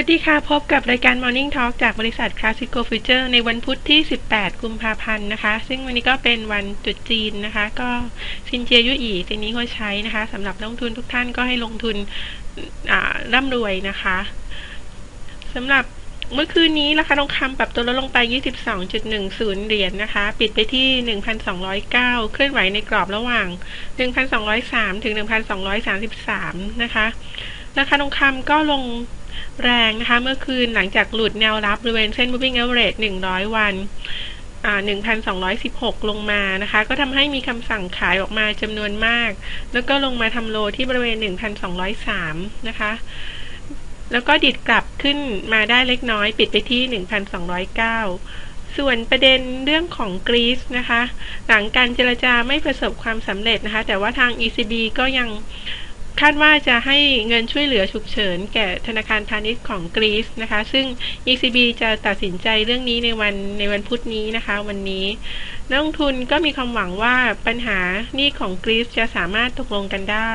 วัสดีค่ะ พบกับรายการ Morning Talk จากบริษัท Classico Future ในวันพุธที่ 18 กุมภาพันธ์นะคะ ซึ่งวันนี้ก็เป็นวันตรุษจีนนะคะ ก็ซินเจียยุอีเจนี้ก็ใช้นะคะสำหรับนักลงทุนทุกท่านก็ให้ลงทุนร่ำรวยนะคะสำหรับเมื่อคืนนี้ราคาทองคำปรับตัวลดลงไป 22.10 เหรียญนนะคะ ปิดไปที่ 1,209 เคลื่อนไหวในกรอบระหว่าง 1,203 ถึง 1,233 นะคะ ราคาทองคำก็ลง แรงนะคะ เมื่อคืนหลังจากหลุดแนวรับบริเวณเส้น moving average 100 วัน1,216 ลงมานะคะ ก็ทำให้มีคำสั่งขายออกมาจำนวนมาก แล้วก็ลงมาทำโลที่บริเวณ 1,203 นะคะ แล้วก็ดิดกลับขึ้นมาได้เล็กน้อย ปิดไปที่ 1,209 ส่วนประเด็นเรื่องของกรีซนะคะ หลังการเจรจาไม่ประสบความสำเร็จนะคะ แต่ว่าทาง ECB ก็ยัง คาดว่าจะให้เงินช่วยเหลือฉุกเฉิน แก่ธนาคารพาณิชย์ของกรีซนะคะ ซึ่ง ECB จะตัดสินใจเรื่องนี้ในวันในวันพุธนี้นะคะ วันนี้นักลงทุนก็มีความหวังว่าปัญหานี้ของกรีซจะสามารถตกลงกันได้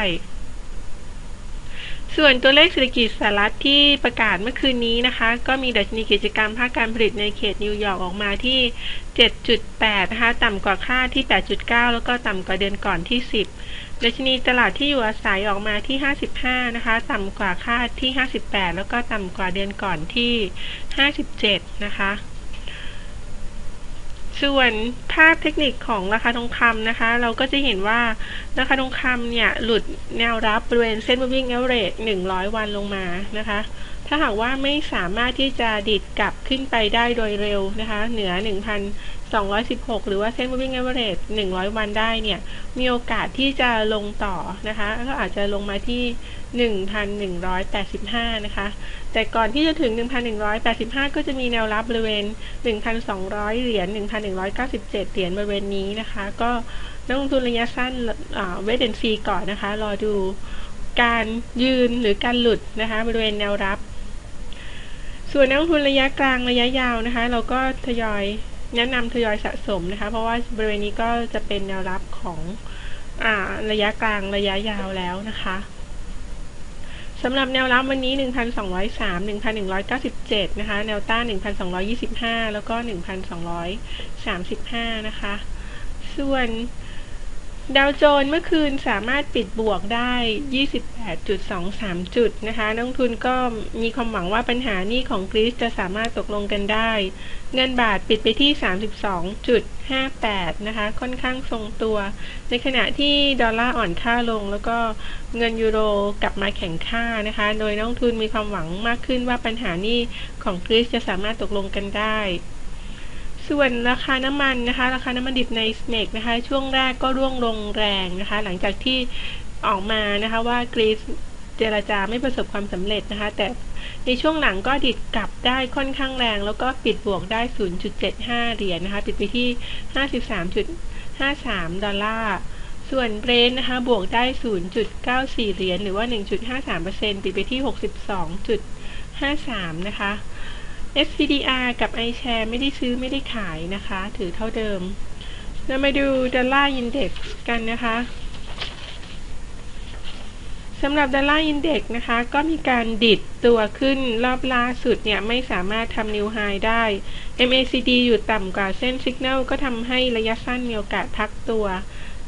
ส่วนตัวเลขเศรษฐกิจสหรัฐที่ประกาศเมื่อคืนนี้นะคะ ก็มีดัชนีกิจกรรมภาคการผลิตในเขตนิวยอร์กออกมาที่ 7.8 นะคะ ต่ำกว่าคาดที่ 8.9 แล้วก็ต่ำกว่าเดือนก่อนที่ 10 ดัชนีตลาดที่อยู่อาศัยออกมาที่ 55 นะคะ ต่ำกว่าคาดที่ 58 แล้วก็ต่ำกว่าเดือนก่อนที่ 57 นะคะ ส่วนภาพเทคนิคของราคาทองคำนะคะ เราก็จะเห็นว่าราคาทองคำเนี่ยหลุดแนวรับบริเวณเส้น moving average 100 วันลงมานะคะ ถ้าหากว่าไม่สามารถที่จะดิดกลับขึ้นไปได้โดยเร็วนะคะ เหนือ1,000 216 หรือว่าเส้น moving average 100 วันได้เนี่ย มีโอกาสที่จะลงต่อนะคะ ก็อาจจะลงมาที่ 1,185 นะคะ แต่ก่อนที่จะถึง 1,185 ก็จะมีแนวรับบริเวณ 1,200 เหรียญ 1,197 เหรียญบริเวณนี้นะคะ ก็นักลงทุนระยะสั้นเวทเดนซีก่อนนะคะ รอดูการยืนหรือการหลุดนะคะ บริเวณแนวรับส่วนนักลงทุนระยะกลางระยะยาวนะคะ เราก็ทยอย แนะนำทยอยสะสมนะคะ เพราะว่าบริเวณนี้ก็จะเป็นแนวรับของอระยะกลางระยะยาวแล้วนะคะสำหรับแนวรับวันนี้ 1,203 1,197 นะคะ แนวต้าน 1,225 แล้วก็ 1,235 นะคะ ส่วน ดาวโจนส์เมื่อคืนสามารถปิดบวกได้ 28.23 จุดนะคะนักทุนก็มีความหวังว่าปัญหานี้ของกรีซจะสามารถตกลงกันได้ เงินบาทปิดไปที่ 32.58 นะคะ ค่อนข้างทรงตัว ในขณะที่ดอลลาร์อ่อนค่าลง แล้วก็เงินยูโรกลับมาแข็งค่านะคะ โดยนักทุนมีความหวังมากขึ้นว่าปัญหานี้ของกรีซจะสามารถตกลงกันได้ ส่วนราคาน้ำมันนะคะ ราคาน้ำมันดิบในสเมกนะคะ ช่วงแรกก็ร่วงลงแรงนะคะ หลังจากที่ออกมานะคะว่ากรีซเจรจาไม่ประสบความสำเร็จนะคะ แต่ในช่วงหลังก็ดิดกลับได้ค่อนข้างแรง แล้วก็ปิดบวกได้ 0.75 เหรียญนนะคะ ปิดไปที่ 53.53 ดอลลาร์ส่วนเบรนนะคะ บวกได้ 0.94 เหรียญหรือว่า 1.53%ปิดไปที่ 62.53 นะคะ SPDR กับ iShare ไม่ได้ซื้อไม่ได้ขายนะคะ ถือเท่าเดิม เรามาดูดอลลาร์อินเด็กซ์กันนะคะสำหรับดอลลาร์อินเด็กซ์นะคะ ก็มีการดิดตัวขึ้นรอบล่าสุดเนี่ย ไม่สามารถทำนิวไฮได้ MACD อยู่ต่ำกว่าเส้นสัญญาณก็ทำให้ระยะสั้นมีโอกาสพักตัว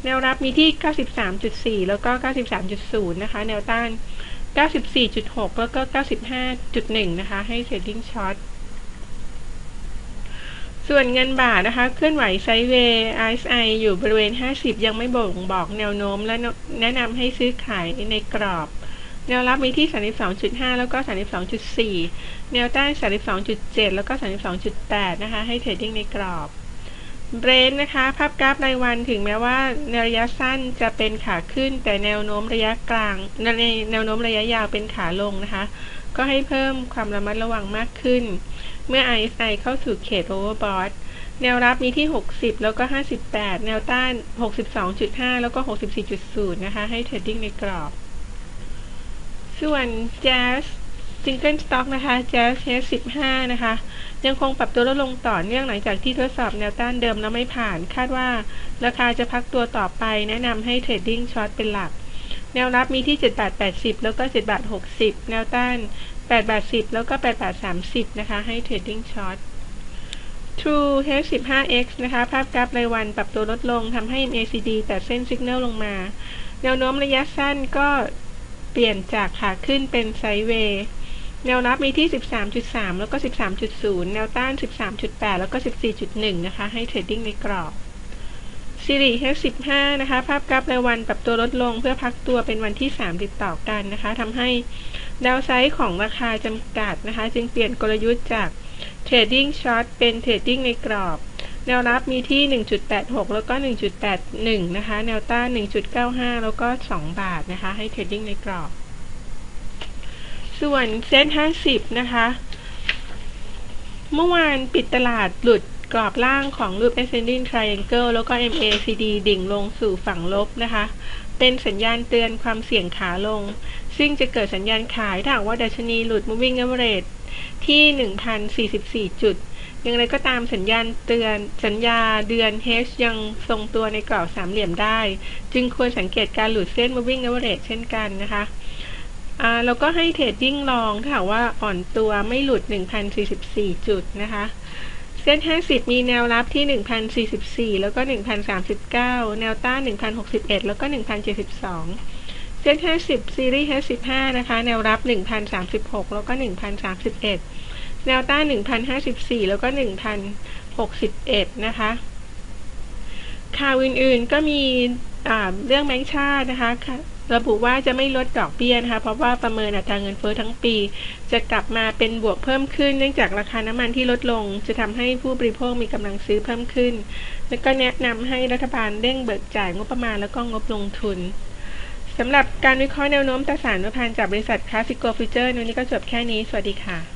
แนวรับมีที่ 93.4 แล้วก็ 93.0 นะคะ แนวต้าน 94.6 แล้วก็ 95.1 นะคะ ให้เทรดดิ้งช็อต ส่วนเงินบาทนะคะเคลื่อนไหวไซเวย์ RSI อยู่บริเวณ 50 ยังไม่บ่งบอกแนวโน้มและแนะนำให้ซื้อขายในกรอบ แนวรับมีที่ 32.5 แล้วก็ 32.4 แนวต้าน 32.7 แล้วก็ 32.8 นะคะ ให้เทรดดิ้งในกรอบเบรนนะคะ ภาพกราฟรายวันถึงแม้ว่าในระยะสั้นจะเป็นขาขึ้น แต่แนวโน้มระยะกลางในแนวโน้มระยะยาวเป็นขาลงนะคะ ก็ให้เพิ่มความระมัดระวังมากขึ้น เมื่อ RSI เข้าสู่เขต overbought แนวรับมีที่ 60 แล้วก็ 58 แนวต้าน 62.5 แล้วก็ 64.0 นะคะ ให้เทรดดิ้งในกรอบ ส่วน Jazz Single Stock นะคะ Jazz H15 นะคะ ยังคงปรับตัวลดลงต่อเนื่องหลังจากที่ทดสอบแนวต้านเดิมแล้วไม่ผ่าน คาดว่าราคาจะพักตัวต่อไป แนะนำให้เทรดดิ้งช็อตเป็นหลัก แนวรับมีที่ 7 บาท 80 แล้วก็ 7 บาท 60 แนวต้าน 8 บาท 10 แล้วก็ 8 บาท 30 นะคะ ให้ Trading Short True H15X นะคะ ภาพกราฟรายวันปรับตัวลดลงทำให้ MACD แต่เส้นสัญญาณลงมา แนวโน้มระยะสั้นก็เปลี่ยนจากขาขึ้นเป็นไซด์เวย์แนวรับมีที่ 13.3 แล้วก็ 13.0 แนวต้าน 13.8 แล้วก็ 14.1 นะคะ ให้เทรดดิ้งในกรอบ ซีรี H15 นะคะ ภาพกราฟรายวันปรับตัวลดลงเพื่อพักตัวเป็นวันที่ 3 ติดต่อกันนะคะทำให้ดาวไซด์ของราคาจำกัดนะคะ จึงเปลี่ยนกลยุทธ์จากเทรดดิ้งช็อตเป็นเทรดดิ้งในกรอบ แนวรับมีที่ 1.86 แล้วก็ 1.81 นะคะ แนวต้าน 1.95 แล้วก็ 2 บาทนะคะ ให้เทรดดิ้งในกรอบ ส่วนเซ็น50 นะคะ เมื่อวานปิดตลาดหลุด กรอบล่างของรูป ascending triangle แล้วก็ MACD ดิ่งลงสู่ฝั่งลบนะคะ เป็นสัญญาณเตือนความเสี่ยงขาลง ซึ่งจะเกิดสัญญาณขายถ้าหากว่าดัชนีหลุด moving average ที่ 1,044 จุด อย่างไรก็ตามสัญญาณเตือนสัญญาเดือน H ยังทรงตัวในกรอบสามเหลี่ยมได้ จึงควรสังเกตการหลุดเส้น moving average เช่นกันนะคะแล้วก็ให้เทรดดิ้งลองถ้าหากว่าอ่อนตัวไม่หลุด 1,044 จุดนะคะ เส้น 50 มีแนวรับที่ 1,044 แล้วก็ 1,039 แนวต้าน 1,061 แล้วก็ 1,072 เส้น 50 ซีรีส์ H15 นะคะ แนวรับ 1,036 แล้วก็ 1,031 แนวต้าน 1,054 แล้วก็ 1,061 นะคะ ข่าวอื่นๆก็มีเรื่องแบงค์ชาตินะคะ ระบุว่าจะไม่ลดดอกเบี้ยนะคะ เพราะว่าประเมินอัตราเงินเฟ้อทั้งปี จะกลับมาเป็นบวกเพิ่มขึ้น เนื่องจากราคาน้ำมันที่ลดลง จะทำให้ผู้บริโภคมีกำลังซื้อเพิ่มขึ้น และก็แนะนำให้รัฐบาลเร่งเบิกจ่ายงบประมาณแล้วก็งบลงทุนสำหรับการวิเคราะห์แนวโน้มตราสารวัพันจากบริษัทคาสิโกฟิวเจอร์วันนี้ก็จบแค่นี้ สวัสดีค่ะ